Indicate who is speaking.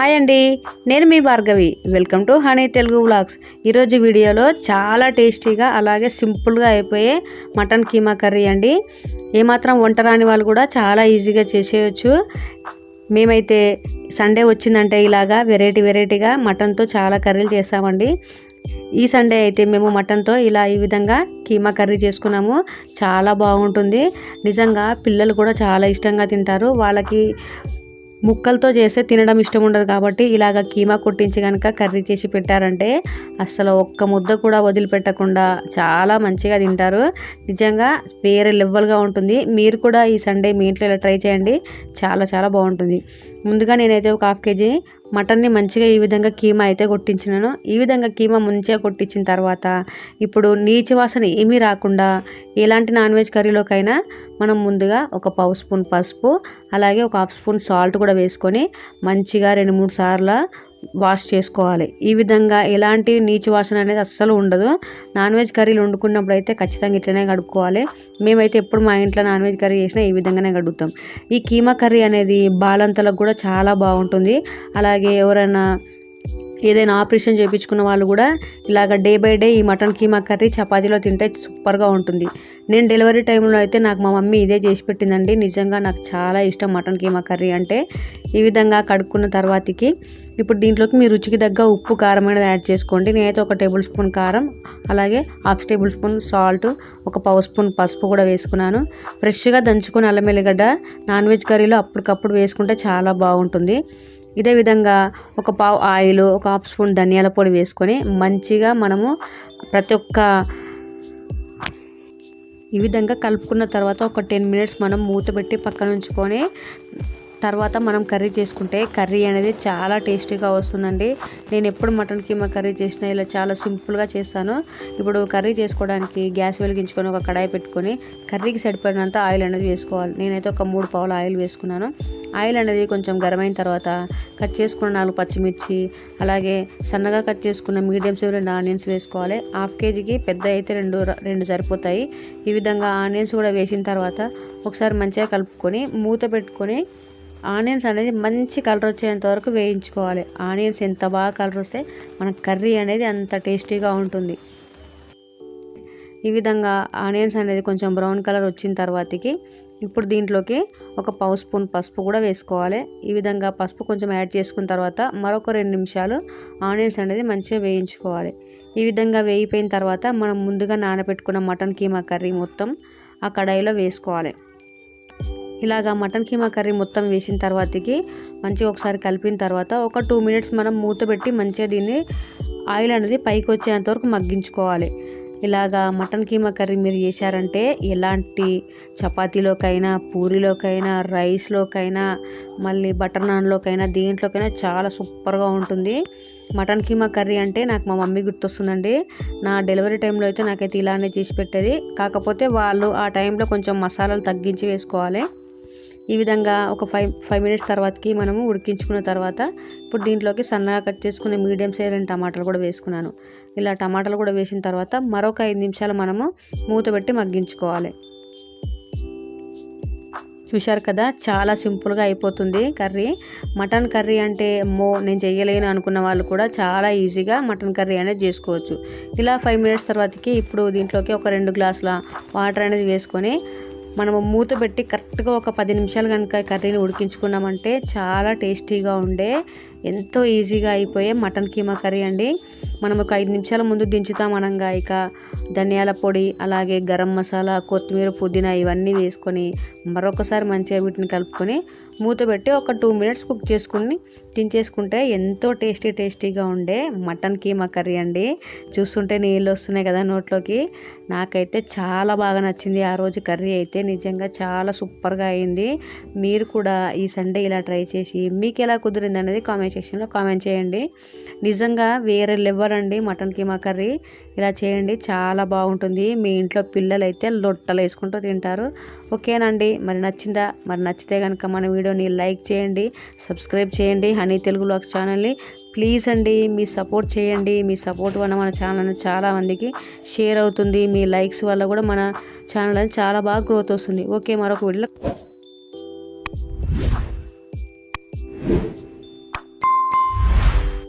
Speaker 1: Hi అండి నేను మీ Bhargavi. Welcome to honey Telugu vlogs ఈరోజు వీడియోలో చాలా టేస్టీగా అలాగే సింపుల్గా అయిపోయే మటన్ కీమా కర్రీ అండి. ఏమాత్రం వంట రాని వాళ్ళు కూడా చాలా ఈజీగా చేసేయచ్చు. మేమైతే సండే వచ్చిందంటే ఇలాగా వెరైటీ వెరైటీగా మటన్తో చాలా కర్రీలు చేసామండి. ఈ సండే అయితే మేము మటన్తో ఇలా ఈ విధంగా కీమా కర్రీ చేసుకున్నాము. చాలా బాగుంటుంది. నిజంగా పిల్లలు కూడా చాలా ఇష్టంగా తింటారు. వాళ్ళకి ముక్కలతో చేస్తే తినడం ఇష్టం ఉండదు కాబట్టి ఇలాగ కీమా కొట్టించి కనుక కర్రీ చేసి పెట్టారంటే అసలు ఒక్క ముద్ద కూడా వదిలిపెట్టకుండా చాలా మంచిగా తింటారు. నిజంగా వేరే లెవెల్గా ఉంటుంది. మీరు కూడా ఈ సండే మీ ఇంట్లో ఇలా ట్రై చేయండి. చాలా చాలా బాగుంటుంది. ముందుగా నేనైతే ఒక హాఫ్ కేజీ మటన్ని మంచిగా ఈ విధంగా కీమా అయితే కొట్టించినాను. ఈ విధంగా కీమా మంచిగా కొట్టించిన తర్వాత ఇప్పుడు నీచి వాసన ఏమీ రాకుండా ఎలాంటి నాన్ వెజ్ కర్రీలోకైనా మనం ముందుగా ఒక పావు స్పూన్ పసుపు అలాగే ఒక హాఫ్ స్పూన్ సాల్ట్ కూడా వేసుకొని మంచిగా రెండు మూడు సార్లు వాష్ చేసుకోవాలి. ఈ విధంగా ఎలాంటి నీచు వాసన అనేది అస్సలు ఉండదు. నాన్ వెజ్ కర్రీలు వండుకున్నప్పుడు అయితే ఖచ్చితంగా ఇట్లనే కడుక్కోవాలి. మేమైతే ఎప్పుడు మా ఇంట్లో నాన్ వెజ్ కర్రీ చేసినా ఈ విధంగానే కడుగుతాం. ఈ కీమా కర్రీ అనేది బాలంతలకు కూడా చాలా బాగుంటుంది. అలాగే ఎవరైనా ఏదైనా ఆపరేషన్ చేయించుకున్న వాళ్ళు కూడా ఇలాగ డే బై డే ఈ మటన్ కీమా కర్రీ చపాతీలో తింటే సూపర్గా ఉంటుంది. నేను డెలివరీ టైంలో అయితే నాకు మా మమ్మీ ఇదే చేసి పెట్టిందండి. నిజంగా నాకు చాలా ఇష్టం మటన్ కీమా కర్రీ అంటే. ఈ విధంగా కడుక్కున్న తర్వాతకి ఇప్పుడు దీంట్లోకి మీ రుచికి తగ్గ ఉప్పు కారం అనేది యాడ్ చేసుకోండి. నేనైతే ఒక టేబుల్ స్పూన్ కారం అలాగే హాఫ్ టేబుల్ స్పూన్ సాల్ట్ ఒక పావు స్పూన్ పసుపు కూడా వేసుకున్నాను. ఫ్రెష్గా దంచుకుని అల్లం ఎల్లిగడ్డ నాన్ వెజ్ కర్రీలో అప్పటికప్పుడు వేసుకుంటే చాలా బాగుంటుంది. ఇదే విధంగా ఒక పావు ఆయిల్ ఒక హాఫ్ స్పూన్ ధనియాల పొడి వేసుకొని మంచిగా మనము ప్రతి ఒక్క ఈ విధంగా కలుపుకున్న తర్వాత ఒక టెన్ మినిట్స్ మనం మూత పెట్టి పక్కన ఉంచుకొని తర్వాత మనం కర్రీ చేసుకుంటే కర్రీ అనేది చాలా టేస్టీగా వస్తుందండి. నేను ఎప్పుడు మటన్ కీమా కర్రీ చేసినా ఇలా చాలా సింపుల్గా చేస్తాను. ఇప్పుడు కర్రీ చేసుకోవడానికి గ్యాస్ వెలిగించుకొని ఒక కడాయి పెట్టుకొని కర్రీకి సరిపడినంత ఆయిల్ అనేది వేసుకోవాలి. నేనైతే ఒక మూడు పావుల ఆయిల్ వేసుకున్నాను. ఆయిల్ అనేది కొంచెం గరమైన తర్వాత కట్ చేసుకున్న నాలుగు పచ్చిమిర్చి అలాగే సన్నగా కట్ చేసుకున్న మీడియం సైజ్ రెండు ఆనియన్స్ వేసుకోవాలి. హాఫ్ కేజీకి పెద్ద అయితే రెండు రెండు సరిపోతాయి. ఈ విధంగా ఆనియన్స్ కూడా వేసిన తర్వాత ఒకసారి మంచిగా కలుపుకొని మూత పెట్టుకొని ఆనియన్స్ అనేది మంచి కలర్ వచ్చేంత వరకు వేయించుకోవాలి. ఆనియన్స్ ఎంత బాగా కలర్ వస్తే మన కర్రీ అనేది అంత టేస్టీగా ఉంటుంది. ఈ విధంగా ఆనియన్స్ అనేది కొంచెం బ్రౌన్ కలర్ వచ్చిన తర్వాతకి ఇప్పుడు దీంట్లోకి ఒక పావు స్పూన్ పసుపు కూడా వేసుకోవాలి. ఈ విధంగా పసుపు కొంచెం యాడ్ చేసుకున్న తర్వాత మరొక రెండు నిమిషాలు ఆనియన్స్ అనేది మంచిగా వేయించుకోవాలి. ఈ విధంగా వేయిపోయిన తర్వాత మనం ముందుగా నానబెట్టుకున్న మటన్ కీమా కర్రీ మొత్తం ఆ కడాయిలో వేసుకోవాలి. ఇలాగా మటన్ కీమా కర్రీ మొత్తం వేసిన తర్వాతకి మంచిగా ఒకసారి కలిపిన తర్వాత ఒక టూ మినిట్స్ మనం మూత పెట్టి మంచిగా దీన్ని ఆయిల్ అనేది పైకి వచ్చేంత వరకు మగ్గించుకోవాలి. ఇలాగా మటన్ కీమా కర్రీ మీరు చేశారంటే ఎలాంటి చపాతీలోకైనా పూరిలోకైనా రైస్లోకైనా మళ్ళీ బటర్ నాన్లోకైనా దేంట్లోకైనా చాలా సూపర్గా ఉంటుంది. మటన్ కీమా కర్రీ అంటే నాకు మా మమ్మీ గుర్తొస్తుందండి. నా డెలివరీ టైంలో అయితే నాకైతే ఇలానే చేసి పెట్టేది. కాకపోతే వాళ్ళు ఆ టైంలో కొంచెం మసాలాలు తగ్గించి వేసుకోవాలి. ఈ విధంగా ఒక ఫైవ్ ఫైవ్ మినిట్స్ తర్వాతకి మనము ఉడికించుకున్న తర్వాత ఇప్పుడు దీంట్లోకి సన్నగా కట్ చేసుకునే మీడియం సైజ్ రెండు టమాటాలు కూడా వేసుకున్నాను. ఇలా టమాటాలు కూడా వేసిన తర్వాత మరొక ఐదు నిమిషాలు మనము మూత పెట్టి మగ్గించుకోవాలి. చూశారు కదా చాలా సింపుల్గా అయిపోతుంది కర్రీ. మటన్ కర్రీ అంటే మో నేను చేయలేను అనుకున్న వాళ్ళు కూడా చాలా ఈజీగా మటన్ కర్రీ అనేది చేసుకోవచ్చు. ఇలా ఫైవ్ మినిట్స్ తర్వాతకి ఇప్పుడు దీంట్లోకి ఒక రెండు గ్లాసుల వాటర్ అనేది వేసుకొని మనము మూత పెట్టి కరెక్ట్గా ఒక పది నిమిషాలు కనుక కర్రీని ఉడికించుకున్నామంటే చాలా టేస్టీగా ఉండే ఎంతో ఈజీగా అయిపోయే మటన్ కీమా కర్రీ అండి. మనం ఒక ఐదు నిమిషాల ముందు దించుతాం అనగా ఇక. ధనియాల పొడి అలాగే గరం మసాలా కొత్తిమీర పుదీనా ఇవన్నీ వేసుకొని మరొకసారి మంచిగా వీటిని కలుపుకొని మూత పెట్టి ఒక టూ మినిట్స్ కుక్ చేసుకుని దించేసుకుంటే ఎంతో టేస్టీ టేస్టీగా ఉండే మటన్ కీమా కర్రీ అండి. చూస్తుంటే నీళ్ళు వస్తున్నాయి కదా నోట్లోకి. నాకైతే చాలా బాగా నచ్చింది ఆ రోజు కర్రీ అయితే. నిజంగా చాలా సూపర్గా అయింది. మీరు కూడా ఈ సండే ఇలా ట్రై చేసి మీకు ఎలా కుదిరింది అనేది కామెంట్ సెక్షన్లో కామెంట్ చేయండి. నిజంగా వేరే లెవెల్ అండి మటన్ కీమా కర్రీ. ఇలా చేయండి చాలా బాగుంటుంది. మీ ఇంట్లో పిల్లలు అయితే లొట్టలు వేసుకుంటూ తింటారు. ఓకేనండి మరి నచ్చిందా? మరి నచ్చితే కనుక మన వీడియోని లైక్ చేయండి సబ్స్క్రైబ్ చేయండి. హనీ తెలుగు బ్లాగ్ ఛానల్ని ప్లీజ్ అండి మీ సపోర్ట్ చేయండి. మీ సపోర్ట్ వల్ల మన ఛానల్ చాలా మందికి షేర్ అవుతుంది. మీ లైక్స్ వల్ల కూడా మన ఛానల్ చాలా బాగా గ్రోత్ వస్తుంది. ఓకే మరొక వీడియో